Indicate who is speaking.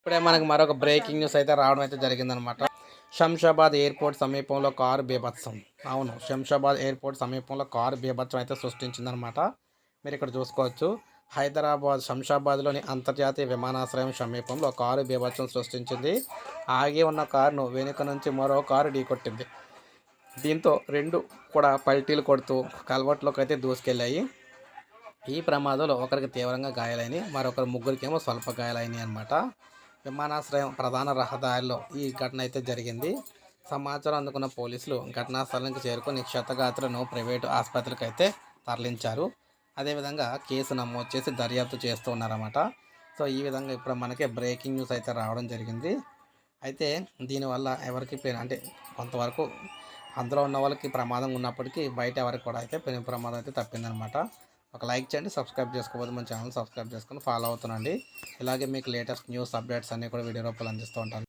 Speaker 1: ఇప్పుడే మనకు మరొక బ్రేకింగ్ న్యూస్ అయితే రావడం అయితే జరిగిందనమాట. శంషాబాద్ ఎయిర్పోర్ట్ సమీపంలో కారు బీభత్సం. అవును శంషాబాద్ ఎయిర్పోర్ట్ సమీపంలో కారు బీభత్సం అయితే సృష్టించిందనమాట. మీరు ఇక్కడ చూసుకోవచ్చు. హైదరాబాద్ శంషాబాద్లోని అంతర్జాతీయ విమానాశ్రయం సమీపంలో కారు బీభత్సం సృష్టించింది. ఆగి ఉన్న కారును వెనుక నుంచి మరో కారు ఢీకొట్టింది. దీంతో రెండు కూడా పల్టీలు కొడుతూ కల్వర్ట్లోకి అయితే దూసుకెళ్ళాయి. ఈ ప్రమాదంలో ఒకరికి తీవ్రంగా గాయాలైనవి మరొకరు ముగ్గురికేమో స్వల్ప గాయాలైనవి అనమాట. విమానాశ్రయం ప్రధాన రహదారిలో ఈ ఘటన అయితే జరిగింది. సమాచారం అందుకున్న పోలీసులు ఘటనా స్థలానికి చేరుకొని క్షతగాత్రులను ప్రైవేటు ఆసుపత్రికి అయితే తరలించారు. అదేవిధంగా కేసు నమోదు చేసి దర్యాప్తు చేస్తూ ఉన్నారన్నమాట. సో ఈ విధంగా ఇప్పుడు మనకి బ్రేకింగ్ న్యూస్ అయితే రావడం జరిగింది. అయితే దీనివల్ల ఎవరికి అంటే కొంతవరకు అందులో ఉన్న వాళ్ళకి ప్రమాదం ఉన్నప్పటికీ బయట ఎవరికి కూడా అయితే పెను ప్రమాదం అయితే తప్పిందనమాట ఒక లైక్ చేయండి సబ్స్క్రైబ్ చేసుకోకపోతే మన ఛానల్ సబ్స్క్రైబ్ చేసుకొని ఫాలో అవుతుండండి. ఇలాగే మీకు లేటెస్ట్ న్యూస్ అప్డేట్స్ అన్నీ కూడా వీడియో రూపంలో అందిస్తూ ఉంటాను.